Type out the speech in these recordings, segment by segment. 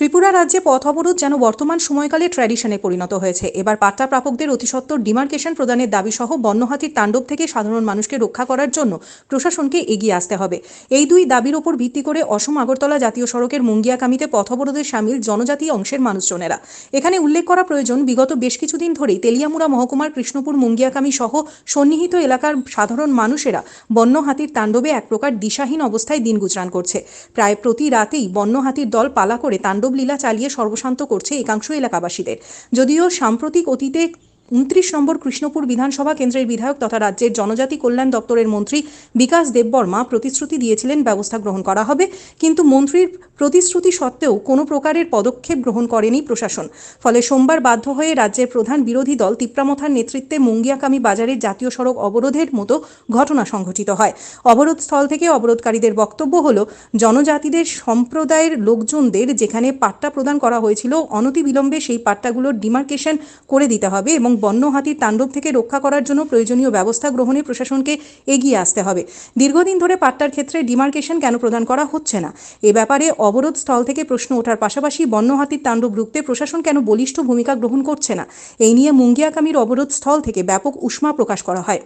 ত্রিপুরা রাজ্যে পথ অবরোধ যেন বর্তমান সময়কালে ট্র্যাডিশনে পরিণত হয়েছে। এবার পাট্টা প্রাপকদের অতিসত্বর ডিমার্কেশন প্রদানের দাবি সহ বন্যহাতির তাণ্ডব থেকে সাধারণ মানুষকে রক্ষা করার জন্য প্রশাসনকে এগিয়ে আসতে হবে। এই দুই দাবির ওপর ভিত্তি করে অসম আগরতলা জাতীয় সড়কের মুঙ্গিয়াকামিতে পথ অবরোধে সামিল জনজাতি অংশের মানুষজনেরা। এখানে উল্লেখ করা প্রয়োজন, বিগত বেশ কিছুদিন ধরেই তেলিয়ামুড়া মহকুমার কৃষ্ণপুর মুঙ্গিয়াকামি সহ সন্নিহিত এলাকার সাধারণ মানুষেরা বন্য হাতির তাণ্ডবে এক প্রকার দিশাহীন অবস্থায় দিন গুজরান করছে। প্রায় প্রতি রাতেই বন্য হাতির দল পালা করে তাণ্ডব লীলা চালিয়ে সর্বশান্ত করছে একাংশ এলাকাবাসীদের। যদিও সাম্প্রতিক অতীতে উনত্রিশ নম্বর কৃষ্ণপুর বিধানসভা কেন্দ্রের বিধায়ক তথা রাজ্যের জনজাতি কল্যাণ দপ্তরের মন্ত্রী বিকাশ দেববর্মা প্রতিশ্রুতি দিয়েছিলেন ব্যবস্থা গ্রহণ করা হবে। কিন্তু মন্ত্রীর প্রতিশ্রুতি সত্ত্বেও কোনো প্রকারের পদক্ষেপ গ্রহণ করেনি প্রশাসন। ফলে সোমবার বাধ্য হয়ে রাজ্যের প্রধান বিরোধী দল তিপ্রামথার নেতৃত্বে মুঙ্গিয়াকামী বাজারের জাতীয় সড়ক অবরোধের মতো ঘটনা সংঘটিত হয়। অবরোধ স্থল থেকে অবরোধকারীদের বক্তব্য হল, জনজাতিদের সম্প্রদায়ের লোকজনদের যেখানে পাট্টা প্রদান করা হয়েছিল, অনতিবিলম্বে সেই পাট্টাগুলোর ডিমার্কেশন করে দিতে হবে এবং বন্য হাতির তাণ্ডব থেকে রক্ষা করার জন্য প্রয়োজনীয় ব্যবস্থা গ্রহণে প্রশাসনকে এগিয়ে আসতে হবে। দীর্ঘদিন ধরে পাট্টার ক্ষেত্রে ডিমার্কেশন কেন প্রদান করা হচ্ছে না? এ ব্যাপারে অবরোধ স্থল থেকে প্রশ্ন ওঠার পাশাপাশি বন্য হাতির তাণ্ডব রুখতে প্রশাসন কেন বলিষ্ঠ ভূমিকা গ্রহণ করছে না? এই নিয়ে মুঙ্গিয়াকামির অবরোধ স্থল থেকে ব্যাপক উষ্মা প্রকাশ করা হয়।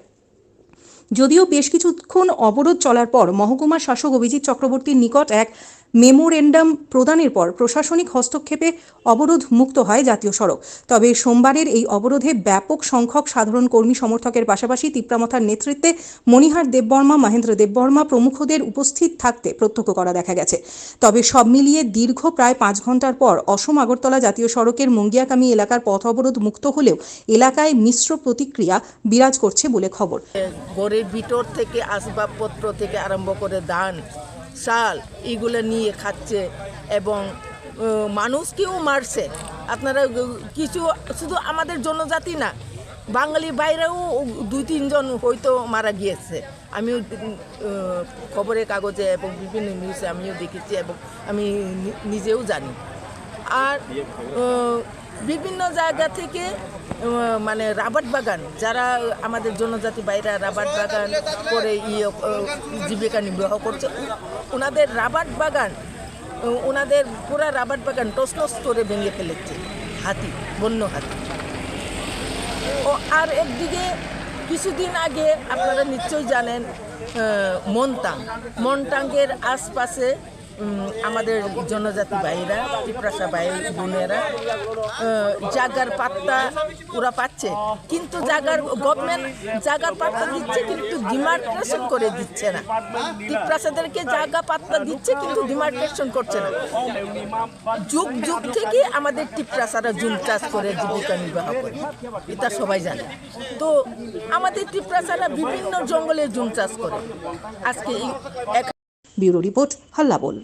যদিও বেশ কিছুক্ষণ অবরোধ চলার পর মহকুমার শাসক অভিজিৎ চক্রবর্তীর নিকট এক মেমোরেন্ডাম প্রদানের পর প্রশাসনিক হস্তক্ষেপে অবরোধ মুক্ত হয় জাতীয় সড়ক। তবে সোমবারের এই অবরোধে ব্যাপক সংখ্যক সাধারণ কর্মী সমর্থকের পাশাপাশি তিপ্রামথার নেতৃত্বে মণিহার দেববর্মা, মহেন্দ্র দেববর্মা প্রমুখদের উপস্থিত থাকতে প্রত্যক্ষ করা দেখা গেছে। তবে সব মিলিয়ে দীর্ঘ প্রায় পাঁচ ঘণ্টার পর অসম আগরতলা জাতীয় সড়কের মুঙ্গিয়াকামী এলাকার পথ অবরোধ মুক্ত হলেও এলাকায় মিশ্র প্রতিক্রিয়া বিরাজ করছে বলে খবর। ঘরের ভিতর থেকে আসবাবপত্র থেকে আরম্ভ করে ধান শাল এগুলো নিয়ে খাচ্ছে এবং মানুষকেও মারছে। আপনারা কিছু শুধু আমাদের জনজাতি না, বাঙালি বাইরেও দুই, তিনজন হয়তো মারা গিয়েছে। আমিও খবরের কাগজে এবং বিভিন্ন নিউজে আমিও দেখেছি এবং আমি নিজেও জানি। আর বিভিন্ন জায়গা থেকে মানে রাবার বাগান, যারা আমাদের জনজাতি বাইরা রাবার বাগান করে ইয়ে জীবিকা নির্বাহ করছে, ওনাদের রাবার বাগান ওনাদের পুরা রাবার বাগান টসটস করে ভেঙে ফেলেছে, হাতি, বন্য হাতি। ও, আর একদিকে কিছুদিন আগে আপনারা নিশ্চয়ই জানেন মনটাং। মনটাঙ্গের আশপাশে আমাদের জনজাতি ভাইরা টিপ্রাসা ভাই, বোনেরা জাগার পাত্তা ওরা পাচ্ছে। কিন্তু জাগার গভর্নমেন্ট জাগার পাত্তা দিচ্ছে, কিন্তু ডিমার্কেশন করে দিচ্ছে না। টিপ্রাসাদেরকে জাগা পাত্তা দিচ্ছে, কিন্তু ডিমার্কেশন করছে না। যুগ যুগ থেকে আমাদের টিপ্রাসারা জুম চাষ করে জীবিকা নির্বাহ করে। এটা সবাই জানে। তো আমাদের টিপ্রাসারা বিভিন্ন জঙ্গলে জুম চাষ করে। আজকে এক ব্যুরো রিপোর্ট হাল্লাবোল